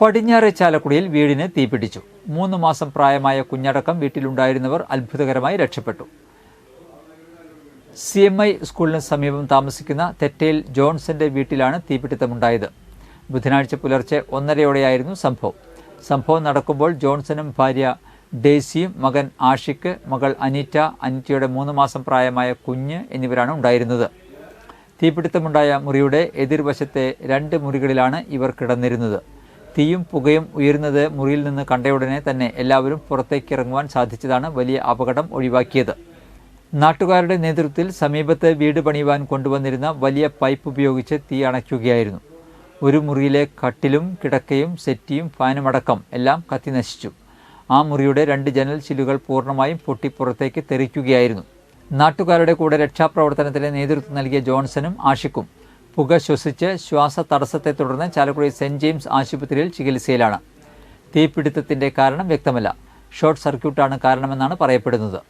പടിഞ്ഞാറെ ചാലക്കുടിയിൽ വീടിന് തീപിടിച്ചു. മൂന്ന് മാസം പ്രായമായ കുഞ്ഞടക്കം വീട്ടിലുണ്ടായിരുന്നവർ അത്ഭുതകരമായി രക്ഷപ്പെട്ടു. സി എം ഐ സ്കൂളിന് സമീപം താമസിക്കുന്ന തെറ്റയിൽ ജോൺസന്റെ വീട്ടിലാണ് തീപിടുത്തമുണ്ടായത്. ബുധനാഴ്ച പുലർച്ചെ ഒന്നരയോടെയായിരുന്നു സംഭവം. സംഭവം നടക്കുമ്പോൾ ജോൺസനും ഭാര്യ ഡേസിയും മകൻ ആഷിക്ക് മകൾ അനീറ്റ അനീറ്റയുടെ മൂന്ന് മാസം പ്രായമായ കുഞ്ഞ് എന്നിവരാണ് ഉണ്ടായിരുന്നത്. തീപിടുത്തമുണ്ടായ മുറിയുടെ എതിർവശത്തെ രണ്ട് മുറികളിലാണ് ഇവർ കിടന്നിരുന്നത്. തീയും പുകയും ഉയരുന്നത് മുറിയിൽ നിന്ന് കണ്ടയുടനെ തന്നെ എല്ലാവരും പുറത്തേക്ക് ഇറങ്ങുവാൻ സാധിച്ചതാണ് വലിയ അപകടം ഒഴിവാക്കിയത്. നാട്ടുകാരുടെ നേതൃത്വത്തിൽ സമീപത്ത് വീട് പണിയുവാൻ കൊണ്ടുവന്നിരുന്ന വലിയ പൈപ്പ് ഉപയോഗിച്ച് തീ അണയ്ക്കുകയായിരുന്നു. ഒരു മുറിയിലെ കട്ടിലും കിടക്കയും സെറ്റിയും ഫാനുമടക്കം എല്ലാം കത്തി നശിച്ചു. ആ മുറിയുടെ രണ്ട് ജനൽ ചില്ലുകൾ പൂർണമായും പൊട്ടി പുറത്തേക്ക് തെറിക്കുകയായിരുന്നു. നാട്ടുകാരുടെ കൂടെ രക്ഷാപ്രവർത്തനത്തിന് നേതൃത്വം നൽകിയ ജോൺസനും ആഷിക്കും പുക ശ്വസിച്ച് ശ്വാസ തടസ്സത്തെ തുടർന്ന് ചാലക്കുടി സെന്റ് ജെയിംസ് ആശുപത്രിയിൽ ചികിത്സയിലാണ്. തീപിടുത്തത്തിന്റെ കാരണം വ്യക്തമല്ല. ഷോർട്ട് സർക്യൂട്ടാണ് കാരണമെന്നാണ് പറയപ്പെടുന്നത്.